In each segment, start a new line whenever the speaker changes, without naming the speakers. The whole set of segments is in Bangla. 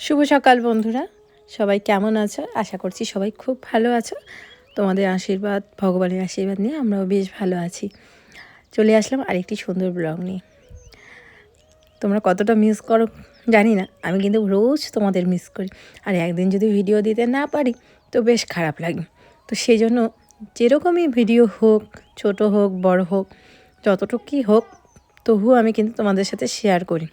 শুভ সকাল বন্ধুরা। সবাই কেমন আছো? আশা করছি সবাই খুব ভালো আছো। তোমাদের আশীর্বাদ, ভগবানের আশীর্বাদ নিয়ে আমরাও বেশ ভালো আছি। চলে আসলাম আরেকটি সুন্দর ব্লগ নিয়ে। তোমরা কতটা মিস করো জানি না, আমি কিন্তু রোজ তোমাদের মিস করি। আর একদিন যদি ভিডিও দিতে না পারি, তো বেশ খারাপ লাগে। তো সেই জন্য যেরকমই ভিডিও হোক, ছোট হোক, বড় হোক, যতটুকুই হোক, তবুও আমি কিন্তু তোমাদের সাথে শেয়ার করি।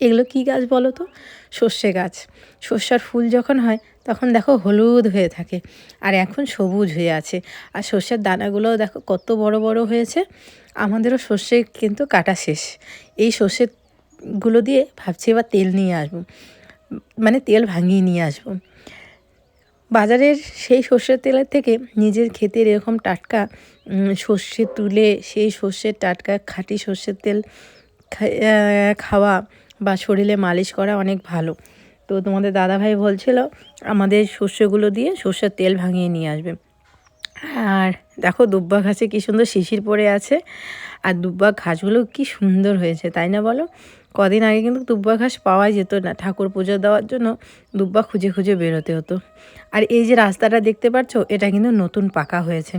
এগুলো কী গাছ বলো তো? সর্ষে গাছ। সর্ষার ফুল যখন হয়, তখন দেখো হলুদ হয়ে থাকে। আর এখন সবুজ হয়ে আছে। আর সর্ষের দানাগুলোও দেখো কত বড় বড় হয়েছে। আমাদেরও সর্ষে কিন্তু কাটা শেষ। এই সর্ষেগুলো দিয়ে ভাবছি এবার তেল নিয়ে আসব। মানে তেল ভাঙিয়ে নিয়ে আসব। বাজারের সেই সর্ষের তেলের থেকে নিজের ক্ষেতের এরকম টাটকা সর্ষে তুলে সেই সর্ষের টাটকা খাঁটি সর্ষের তেল খাওয়া বা শরীরে মালিশ করা অনেক ভালো। তো তোমাদের দাদাভাই বলছিল, আমাদের শস্যগুলো দিয়ে সর্ষের তেল ভাঙিয়ে নিয়ে আসবে। আর দেখো দুব্বা ঘাসে কী সুন্দর শিশির পড়ে আছে। আর দুব্বা ঘাসগুলো কি সুন্দর হয়েছে, তাই না বলো? কদিন আগে কিন্তু দুব্বা ঘাস পাওয়া যেত না। ঠাকুর পুজো দেওয়ার জন্য দুব্বা খুঁজে খুঁজে বেরোতে হতো। আর এই যে রাস্তাটা দেখতে পাচ্ছ, এটা কিন্তু নতুন পাকা হয়েছে।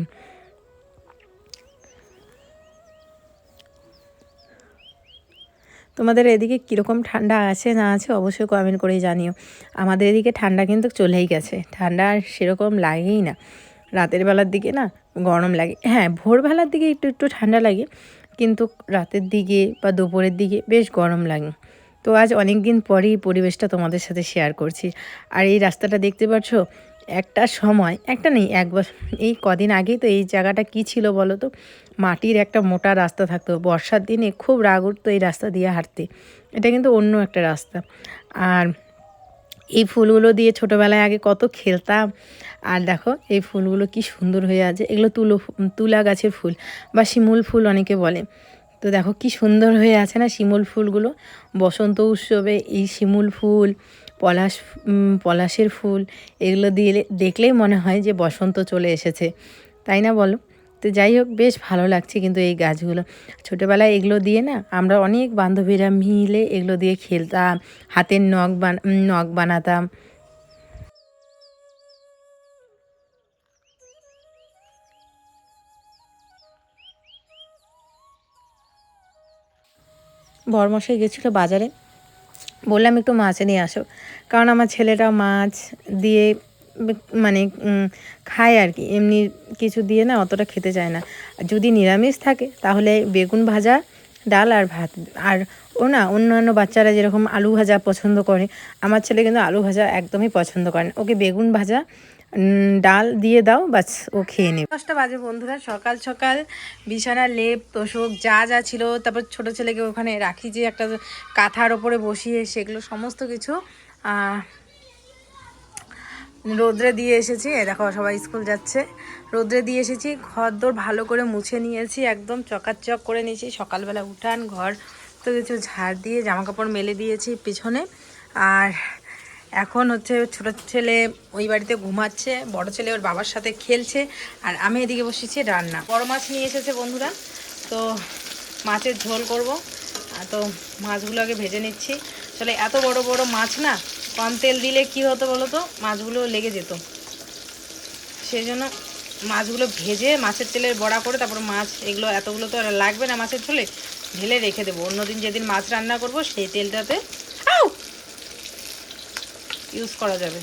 তোমাদের এদিকে কীরকম ঠান্ডা আছে না আছে অবশ্যই কমেন্ট করেই জানিও। আমাদের এদিকে ঠান্ডা কিন্তু চলেই গেছে। ঠান্ডা আর সেরকম লাগেই না। রাতের বেলার দিকে না গরম লাগে। হ্যাঁ ভোরবেলার দিকে একটু একটু ঠান্ডা লাগে। কিন্তু রাতের দিকে বা দুপুরের দিকে বেশ গরম লাগে। তো আজ অনেক দিন পরেই পরিবেশটা তোমাদের সাথে শেয়ার করছি। আর এই রাস্তাটা দেখতে পাচ্ছ একটা সময়, একটা নেই, এক বছর এই কদিন আগেই তো এই জায়গাটা কি ছিল বলো তো? মাটির একটা মোটা রাস্তা থাকতো। বর্ষার দিনে খুব রাগ উঠতো এই রাস্তা দিয়ে হাঁটতে। এটা কিন্তু অন্য একটা রাস্তা। আর এই ফুলগুলো দিয়ে ছোটোবেলায় আগে কত খেলতাম। আর দেখো, এই ফুলগুলো কি সুন্দর হয়ে আছে। এগুলো তুলো তুলা গাছের ফুল বা শিমুল ফুল অনেকে বলে। তো দেখো কি সুন্দর হয়ে আছে না শিমুল ফুলগুলো। বসন্ত উৎসবে এই শিমুল ফুল পলাশ পলাশের ফুল এগুলো দিয়ে দেখলেই মনে হয় যে বসন্ত চলে এসেছে। তাই না বলো? তো যাই হোক, বেশ ভালো লাগছে কিন্তু এই গাছগুলো। ছোটোবেলায় এগুলো দিয়ে না আমরা অনেক বান্ধবীরা মিলে এগুলো দিয়ে খেলতাম, হাতের নখ বান নখ বানাতাম। বরমশাই গেছিল বাজারে? বললাম একটু মাছ নিয়ে আসো। কারণ আমার ছেলেটা মাছ দিয়ে মানে খায় আর কি। এমনি কিছু দিয়ে না অতটা খেতে চায় না। যদি নিরামিষ থাকে, তাহলে বেগুন ভাজা, ডাল আর ভাত। আর ও না, অন্যান্য বাচ্চারা যেরকম আলু ভাজা পছন্দ করে, আমার ছেলে কিন্তু আলু ভাজা একদমই পছন্দ করে না। ওকে বেগুন ভাজা ডাল দিয়ে দাও, বাস ও খেয়ে নেবে। দশটা বাজে বন্ধুরা, সকাল সকাল। বিছানার লেপ, তোষক, যা যা ছিল, তারপর ছোট ছেলেকে ওখানে রাখি যে একটা কাঁথার ওপরে বসিয়ে, সেগুলো সমস্ত কিছু রোদ্রে দিয়ে এসেছি। দেখো, সবাই স্কুল যাচ্ছে। রোদ্রে দিয়ে এসেছি ঘর দোর ভালো করে মুছে নিয়েছি, একদম চকাচক করে নিয়েছি। সকালবেলা উঠান, ঘর তো কিছু ঝাড় দিয়ে জামা কাপড় মেলে দিয়েছি পিছনে। আর এখন হচ্ছে ছোট ছেলে ওই বাড়িতে ঘুমাচ্ছে, বড় ছেলে ওর বাবার সাথে খেলছে, আর আমি এদিকে বসেছি রান্না। বড় মাছ নিয়ে এসেছে বন্ধুরা, তো মাছের ঝোল করব। তো মাছগুলো আগে ভেজে নিচ্ছি। আসলে এত বড় বড় মাছ না, কম তেল দিলে কি হতো বলো তো মাছগুলো লেগে যেত। সেই জন্য মাছগুলো ভেজে মাছের তেলের বড়া করে তারপর মাছ এগুলো এতগুলো তো আর লাগবে না মাছের ঝোলে, ঢেলে রেখে দেবো। অন্যদিন যেদিন মাছ রান্না করব সেই তেলটাতে আউ! ইউজ করা যাবে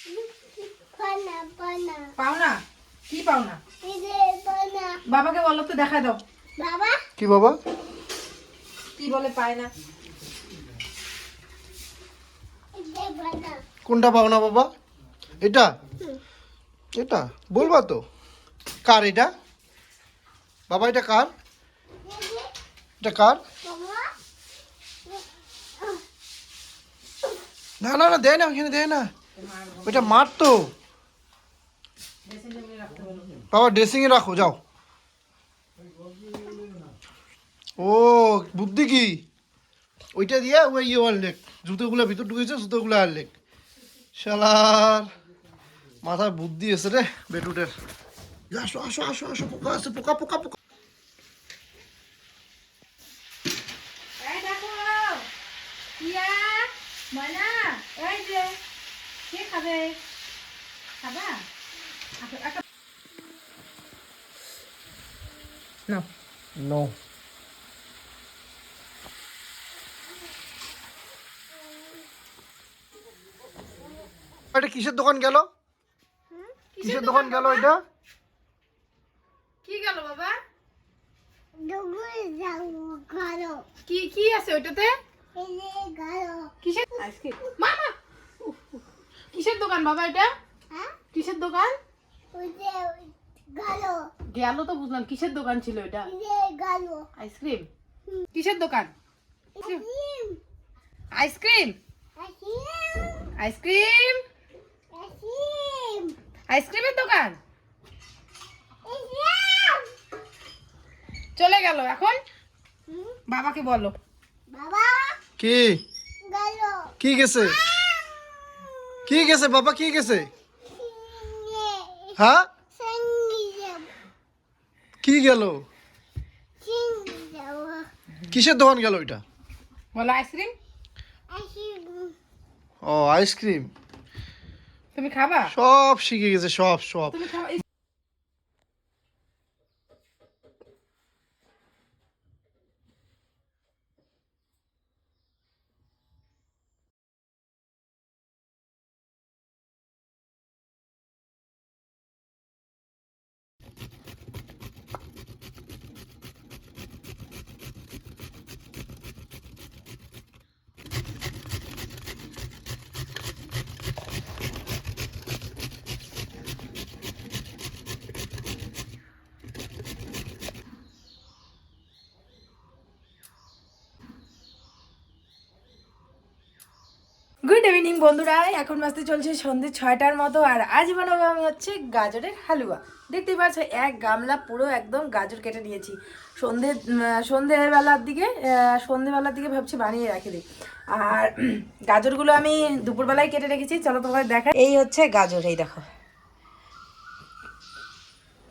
বানা বানা
পাও না কি পাও না
এই যে বানা
বাবাকে বলো তো দেখা দাও।
বাবা?
কি বাবা?
কি বলে পায় না?
কোনটা পাও না বাবা? এটা? এটা? বলবা তো। কার এটা? বাবা এটা কার? এটা কার? না না না দেয় না ওখানে দেয় না। ওইটা মার তো বাবা ড্রেসিংয়ে রাখো যাও। ও বুদ্ধি কি? ওইটা দিয়ে ওই ইয়ে আনলেক জুতোগুলো ভিতর ঢুকেছে জুতোগুলো আনলেক শালার মাথায় বুদ্ধি এসে রে বেটুটের। আসো আসো আসো আসো পোকা আছে পোকা পোকা পোকা।
খাবে? খাবা? আচ্ছা, নাও
নো এটা কিসের দোকান গেল? কিসের দোকান গেল এটা?
কি গেল বাবা? কি কি আছে
গালো
কিসের মামা। কিসের দোকান বাবা এটা?
হ্যাঁ?
কিসের দোকান?
গালো।
গেল তো বুঝলাম কিসের দোকান ছিল এটা?
গালো।
Ice cream? কিসের দোকান? Ice cream. Ice cream? আইসক্রিমের দোকান? চলে গেল এখন? বাবাকে বলো।
বাবা?
কি?
গালো।
কি গেছে? কি গেছে বাবা কি গেছে? হ্যাঁ? কি গেল? কিসের দোকান গেল ওইটা?
বলো আইসক্রিম?
ও আইসক্রিম।
তুমি খাবা?
সব শিখে গেছে সব সব।
গুড ইভিনিং বন্ধুরা। এখন বাজতে চলছে সন্ধে ছয়টার মতো, আর আজ বানাবো আমি হচ্ছে গাজরের হালুয়া। দেখতেই পাচ্ছ, এক গামলা পুরো একদম গাজর কেটে নিয়েছি। সন্ধে সন্ধেবেলার দিকে সন্ধেবেলার দিকে ভাবছি বানিয়ে রাখি দিই আর গাজরগুলো আমি দুপুরবেলায় কেটে রেখেছি, চলো তোমাদের দেখা এই হচ্ছে গাজর, এই দেখো।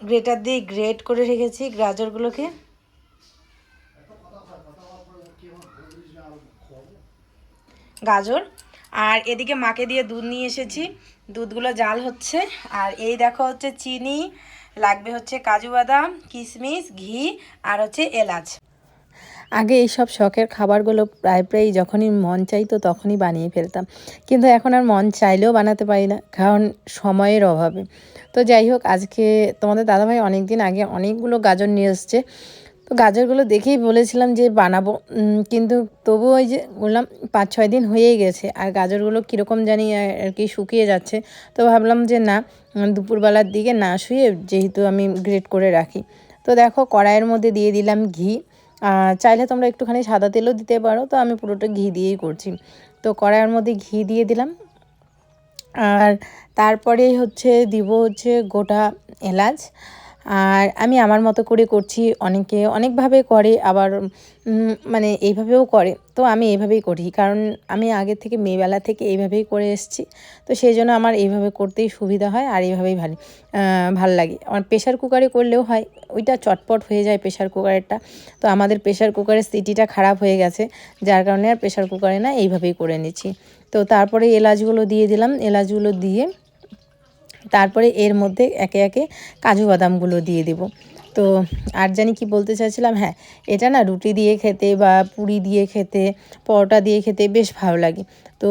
গ্রেটার দিয়ে গ্রেট করে রেখেছি গাজরগুলোকে। গাজর আর এদিকে মাকে দিয়ে দুধ নিয়ে এসেছি। দুধগুলো জাল হচ্ছে। আর এই দেখো হচ্ছে চিনি, লাগবে হচ্ছে কাজু বাদাম কিশমিশ ঘি আর হচ্ছে এলাচ। আগে এইসব শখের খাবারগুলো প্রায় প্রায় যখনই মন চাইতো তখনই বানিয়ে ফেলতাম। কিন্তু এখন আর মন চাইলেও বানাতে পারি না, কারণ সময়ের অভাবে। তো যাই হোক, আজকে তোমাদের দাদাভাই অনেক দিন আগে অনেকগুলো গাজর নিয়ে এসছে। তো গাজরগুলো দেখেই বলেছিলাম যে বানাবো কিন্তু তবু ওই যে বললাম পাঁচ ছয় দিন হয়েই গেছে আর গাজরগুলো কীরকম জানি আর কি শুকিয়ে যাচ্ছে। তো ভাবলাম যে না, দুপুরবেলার দিকে না শুয়ে যেহেতু আমি গ্রেট করে রাখি। তো দেখো কড়াইয়ের মধ্যে দিয়ে দিলাম ঘি। চাইলে তোমরা একটুখানি সাদা তেলও দিতে পারো, তো আমি পুরোটা ঘি দিয়েই করছি। তো কড়াইয়ের মধ্যে ঘি দিয়ে দিলাম। আর তারপরে হচ্ছে দিব হচ্ছে গোটা এলাচ। আর আমি আমার মতো করে করছি, অনেকে অনেকভাবে করে, আবার মানে এইভাবেও করে। তো আমি এইভাবেই করি, কারণ আমি আগে থেকে মেয়েবেলা থেকে এইভাবেই করে এসেছি। তো সেই জন্য আমার এইভাবে করতেই সুবিধা হয় আর এইভাবেই ভালো ভালো লাগে। আমার প্রেশার কুকারে করলেও হয়, ওইটা চটপট হয়ে যায় প্রেশার কুকারেরটা তো আমাদের প্রেশার কুকারের সিটিটা খারাপ হয়ে গেছে, যার কারণে আর প্রেশার কুকারে না এইভাবেই করে নিচ্ছি। তো তারপরে এলাচগুলো দিয়ে দিলাম, এলাচগুলো দিয়ে তারপরে এর মধ্যে একে একে কাজু বাদামগুলো দিয়ে দেব। তো আর জানি কি বলতে চাইছিলাম? হ্যাঁ এটা না রুটি দিয়ে খেতে বা পুরি দিয়ে খেতে, পরোটা দিয়ে খেতে বেশ ভালো লাগে। তো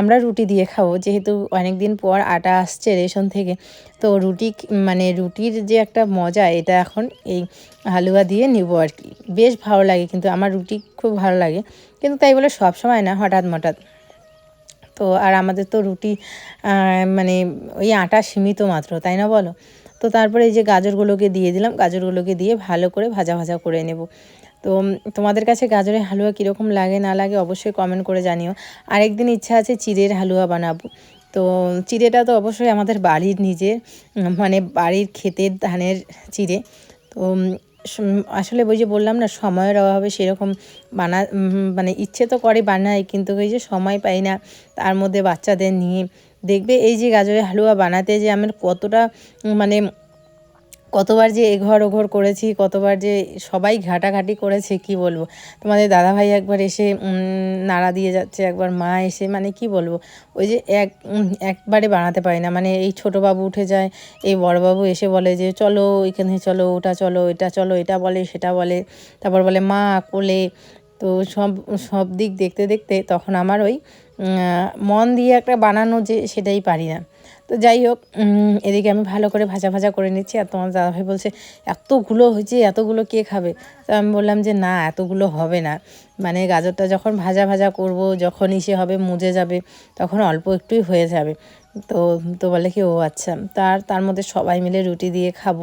আমরা রুটি দিয়ে খাব। যেহেতু অনেক দিন পর আটা আসছে রেশন থেকে, তো রুটি মানে রুটির যে একটা মজা, এটা এখন এই হালুয়া দিয়ে নেব আর কি। বেশ ভালো লাগে, কিন্তু আমার রুটি খুব ভালো লাগে। কিন্তু তাই বলে সব সময় না, হঠাৎ মঠাৎ। তো আর আমাদের তো রুটি মানে ওই আটা সীমিত মাত্র, তাই না বলো? তো তারপরে এই যে গাজরগুলোকে দিয়ে দিলাম, গাজরগুলোকে দিয়ে ভালো করে ভাজা ভাজা করে নেব। তো তোমাদের কাছে গাজরের হালুয়া কীরকম লাগে, না লাগে অবশ্যই কমেন্ট করে জানিও। আরেকদিন ইচ্ছা আছে চিড়ের হালুয়া বানাবো। তো চিড়েটা তো অবশ্যই আমাদের বাড়ির নিজের মানে বাড়ির ক্ষেতের ধানের চিড়ে। তো আসলে ওই যে বললাম না, সময়ের অভাবে সেরকম বানা মানে ইচ্ছে তো করে বানাই কিন্তু ওই যে সময় পাই না, তার মধ্যে বাচ্চাদের নিয়ে। দেখবে এই যে গাজরের হালুয়া বানাতে যে আমার কতটা মানে কতবার যে এঘর ওঘর করেছি, কতবার যে সবাই ঘাটাঘাটি করেছে, কি বলব? তোমাদের দাদাভাই একবার এসে নাড়া দিয়ে যাচ্ছে, একবার মা এসে মানে কি বলব? ওই যে এক একবারে বানাতে পারি না। মানে এই ছোটো বাবু উঠে যায়, এই বড়বাবু এসে বলে যে, চলো এখানে চলো, ওটা চলো, এটা চলো, এটা বলে, সেটা বলে। তারপর বলে, মা, কোলে। তো সব সব দিক দেখতে দেখতে তখন আমার ওই মন দিয়ে একটা বানানো যে, সেটাই পারি না। তো যাই হোক এদিকে আমি ভালো করে ভাজা ভাজা করে নিচ্ছি আর তোমার দাদাভাই বলছে এতগুলো হয়েছে, এতগুলো কে খাবে? তো আমি বললাম যে, না, এতগুলো হবে না। মানে গাজরটা যখন ভাজা ভাজা করব যখন ইসে হবে, মুজে যাবে, তখন অল্প একটুই হয়ে যাবে। তো তো বলে কি, ও আচ্ছা। তার তার মধ্যে সবাই মিলে রুটি দিয়ে খাব।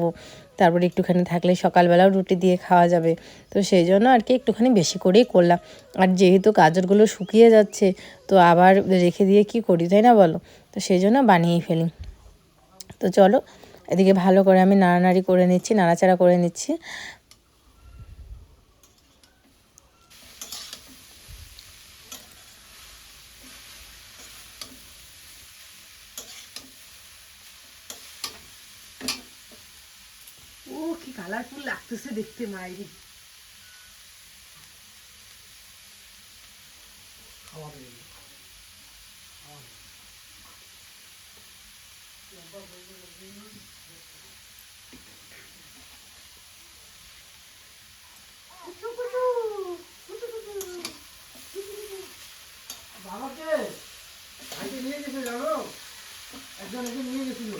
তারপরে একটুখানি থাকলে সকালবেলাও রুটি দিয়ে খাওয়া যাবে। তো সেই জন্য আর কি একটুখানি বেশি করেই করলাম। আর যেহেতু গাজরগুলো শুকিয়ে যাচ্ছে, তো আবার রেখে দিয়ে কি করি, তাই না বলো? তো সেই জন্য বানিয়েই ফেলি। তো চলো, এদিকে ভালো করে আমি নাড়ানাড়ি করে নিচ্ছি, নাড়াচাড়া করে নিচ্ছি।
দেখতে মায়েরি
বাবাকে ভাইকে নিয়ে গেছে জানো? একজন এসে নিয়ে গেছিল।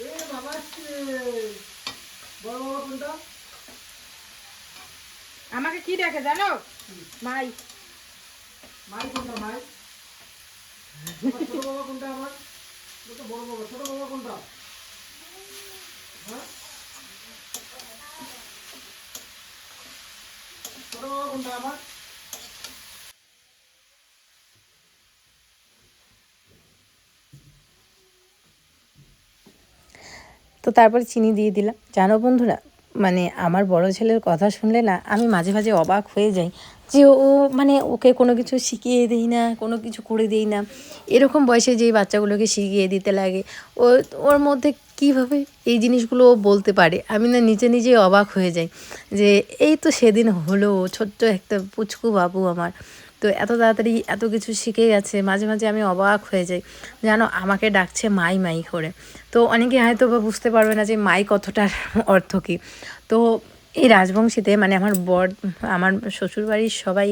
এ বাবা বড় বাবা কোনটা?
আমাকে কি দেখে জানো? মাই।
মাই কোনটা মাই? বাবা কোনটা আমার? হ্যাঁ?
তো তারপরে চিনি দিয়ে দিলাম। জানো বন্ধুরা মানে আমার বড় ছেলের কথা শুনলে না, আমি মাঝে মাঝে অবাক হয়ে যাই। যে ও মানে ওকে কোনো কিছু শিখিয়ে দিই না, কোনো কিছু করে দিই না। এরকম বয়সে যেই বাচ্চাগুলোকে শিখিয়ে দিতে লাগে, ও, ওর মধ্যে কীভাবে এই জিনিসগুলো ও বলতে পারে? আমি না নিজে নিজেই অবাক হয়ে যাই যে এই তো সেদিন হলো, ছোট্ট একটা পুচকু বাবু আমার। তো এত তাড়াতাড়ি এত কিছু শিখে গেছে, মাঝে মাঝে আমি অবাক হয়ে যাই। জানো, আমাকে ডাকছে মাই মাই করে। তো অনেকে হয়তো বা বুঝতে পারবে না যে মাই কতটার অর্থ কী। তো এই রাজবংশীতে মানে আমার বর, আমার শ্বশুরবাড়ির সবাই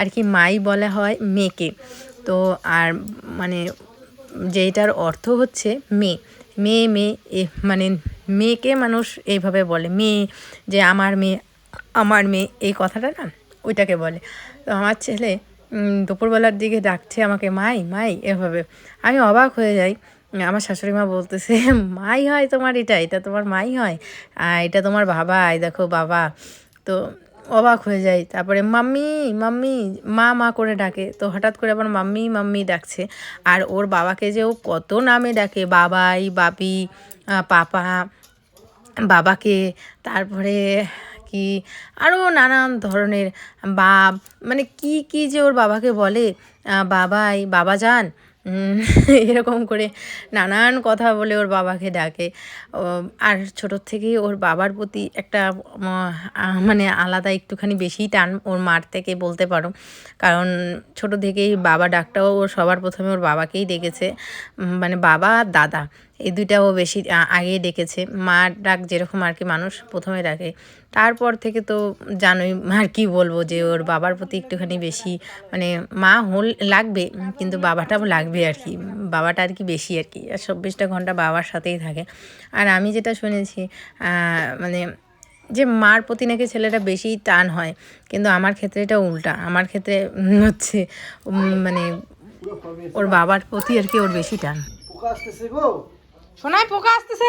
আর কি মাই বলা হয় মেয়েকে। তো আর মানে যেটার অর্থ হচ্ছে মেয়ে। মেয়ে মেয়ে মানে মেয়েকে মানুষ এইভাবে বলে। মেয়ে যে আমার মেয়ে আমার মেয়ে, এই কথাটা না ওইটাকে বলে। তো আমার ছেলে দুপুরবেলার দিকে ডাকছে আমাকে, মাই মাই, এভাবে। আমি অবাক হয়ে যাই আমার শাশুড়ি মা বলতেছে, মাই হয় তোমার এটা এটা তোমার মাই হয়, আর এটা তোমার বাবা দেখো বাবা। তো অবাক হয়ে যায় তারপরে, মাম্মি মাম্মি। মা মা করে ডাকে, তো হঠাৎ করে আবার মাম্মি মাম্মি ডাকছে, আর ওর বাবাকে যে ও কত নামে ডাকে, বাবাই বাপি পাপা, বাবাকে, তারপরে কি আরও নানান ধরনের, বাপ মানে কি কি যে ওর বাবাকে বলে বাবাই, বাবা যান এরকম করে নানান কথা বলে ওর বাবাকে ডাকে। ও, আর ছোটোর থেকেই ওর বাবার প্রতি একটা মানে আলাদা একটুখানি বেশিই টান ওর মার থেকে বলতে পারো। কারণ ছোটো থেকেই বাবা ডাকটাও ওর সবার প্রথমে ওর বাবাকেই ডেকেছে। মানে বাবা আর দাদা এই দুইটাও বেশি আগে ডেকেছে। মার ডাক যেরকম আর কি মানুষ প্রথমে ডাকে। তারপর থেকে তো জানোই আর কি বলব যে ওর বাবার প্রতি একটুখানি বেশি মানে মা হল লাগবে কিন্তু বাবাটাও লাগবে আর কি। বাবাটা আর কি বেশি আর কি। আর চব্বিশটা ঘণ্টা বাবার সাথেই থাকে। আর আমি যেটা শুনেছি মানে যে মার প্রতি নাকি ছেলেটা বেশি টান হয় কিন্তু আমার ক্ষেত্রে এটা উল্টা। আমার ক্ষেত্রে হচ্ছে মানে ওর বাবার প্রতি আর কি ওর বেশি টান।
পোকা আসতেছে গো।
সোনায় পোকা আসতেছে।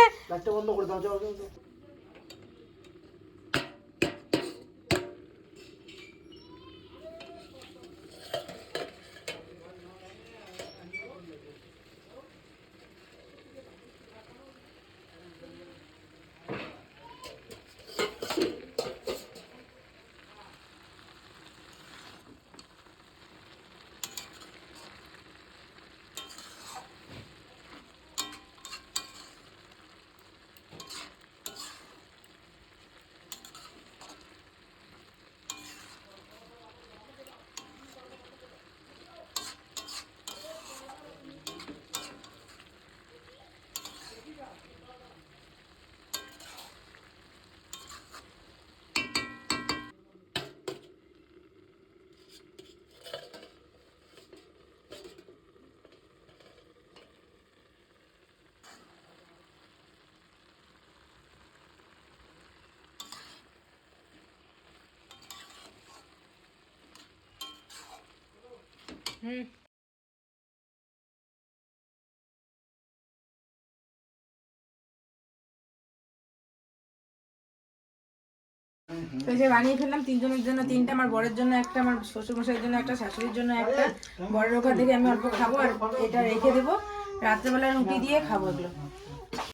বন্ধ করে দাও
সে বানিয়ে তিনজনের জন্য তিনটা, আমার বরের জন্য একটা, আমার জন্য একটা, শাশুড়ির জন্য একটা। বরের ওখান থেকে আমি খাব আর এটা রেখে দেবো। রাত্রেবেলা রুটি দিয়ে খাব এগুলো।